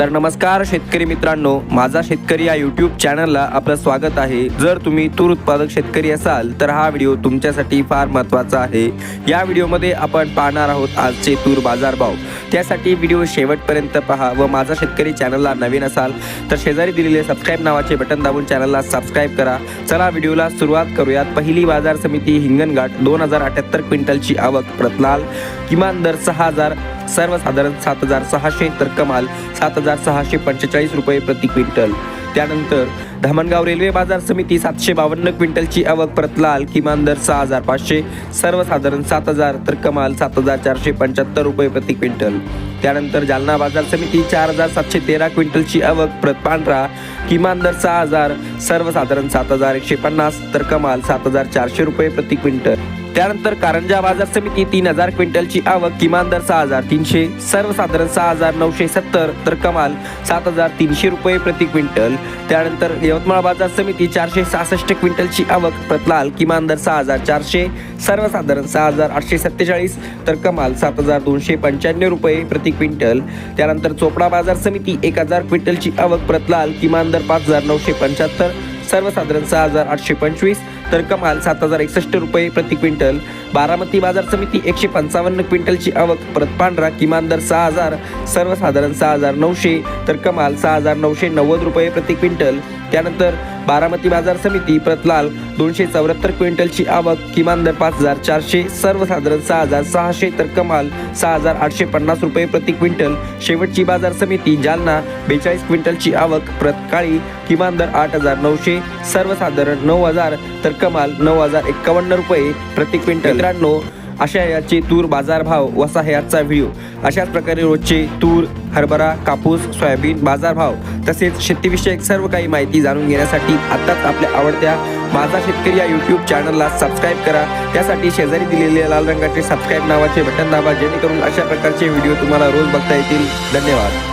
तर नमस्कार शेतकरी मित्रांनो माझा शेतकरी या यूट्यूब चॅनलला आपलं स्वागत आहे. जर तुम्ही तूर उत्पादक शेतकरी असाल तर हा व्हिडिओ तुमच्यासाठी फार महत्त्वाचा आहे. या व्हिडिओमध्ये आपण पाहणार आहोत आजचे तूर बाजारभाव. त्यासाठी व्हिडिओ शेवटपर्यंत पहा व माझा शेतकरी चॅनलला नवीन असाल तर शेजारी दिलेले सबस्क्राईब नावाचे बटन दाबून चॅनलला सबस्क्राईब करा. चला व्हिडिओला सुरुवात करूयात. पहिली बाजार समिती हिंगणघाट दोन हजार अठ्याहत्तर क्विंटलची आवक प्रतलाल किमान दर सहा हजार सर्वसाधारण सात हजार सहाशे तर कमाल सात हजार सहाशे पंचेचाळीस रुपये प्रति क्विंटल. त्यानंतर धामणगाव रेल्वे बाजार समिती सातशे बावन्न क्विंटलची आवक प्रतलाल किमान दर सहा हजार पाचशे सर्वसाधारण सात हजार तर कमाल सात हजार चारशे पंच्याहत्तर रुपये प्रति क्विंटल. त्यानंतर जालना बाजार समिती चार हजार सातशे तेरा क्विंटलची आवक प्रत पांढरा किमान दर सहा हजार सर्वसाधारण सात हजार एकशे पन्नास तर कमाल सात हजार चारशे रुपये प्रति क्विंटल. त्यानंतर कारंजा बाजार समिती तीन हजार क्विंटलची आवक किमान दर सहा हजार तीनशे सर्वसाधारण सहा हजार नऊशे सत्तर तर कमाल सात हजार तीनशे रुपये प्रति क्विंटल. त्यानंतर यवतमाळ बाजार समिती चारशे सहासष्ट क्विंटलची आवक प्रतलाल किमान दर सहा हजार चारशे सर्वसाधारण सहा हजार आठशे सत्तेचाळीस तर कमाल सात हजार दोनशे पंच्याण्णव रुपये प्रति क्विंटल. त्यानंतर चोपडा बाजार समिती एक हजार क्विंटलची आवक प्रतलाल किमान दर पाच हजार नऊशे पंच्याहत्तर सर्वसाधारण सहा हजार आठशे पंचवीस तर कमाल सात हजार एकसष्ट रुपये प्रति क्विंटल. बारामती बाजार समिती एकशे पंचावन्न क्विंटलची आवक. परत पांढरा किमान दर सहा हजार सर्वसाधारण सहा हजार नऊशे तर कमाल सहा हजार नऊशे नव्वद रुपये प्रति क्विंटल. त्यानंतर बारामती बाजार समिती प्रतलाल दोनशे चौऱ्याहत्तर क्विंटलची आवक. किमान दर पाच हजार चारशे सर्वसाधारण सहा हजार सहाशे तर कमाल सहा हजार आठशे पन्नास रुपये प्रति क्विंटल. शेवटची बाजार समिती जालना बेचाळीस क्विंटलची आवक. प्रत काळी किमान दर आठ हजार नऊशे सर्वसाधारण नऊ हजार तर कमाल नऊ हजार एक्कावन्न रुपये प्रति क्विंटल. मित्रांनो अशा याचे तूर बाजारभाव वसा हे आजचा व्हिडिओ. अशाच प्रकारे रोजचे तूर हरभरा कापूस सोयाबीन बाजारभाव तसेच शेतीविषयक सर्व काही माहिती जाणून घेण्यासाठी आत्ताच आपल्या आवडत्या माझा शेतकरी या यूट्यूब चॅनलला सबस्क्राईब करा. त्यासाठी शेजारी दिलेले लाल रंगाचे सबस्क्राईब नावाचे बटन दाबा जेणेकरून अशा प्रकारचे व्हिडिओ तुम्हाला रोज बघता येतील. धन्यवाद.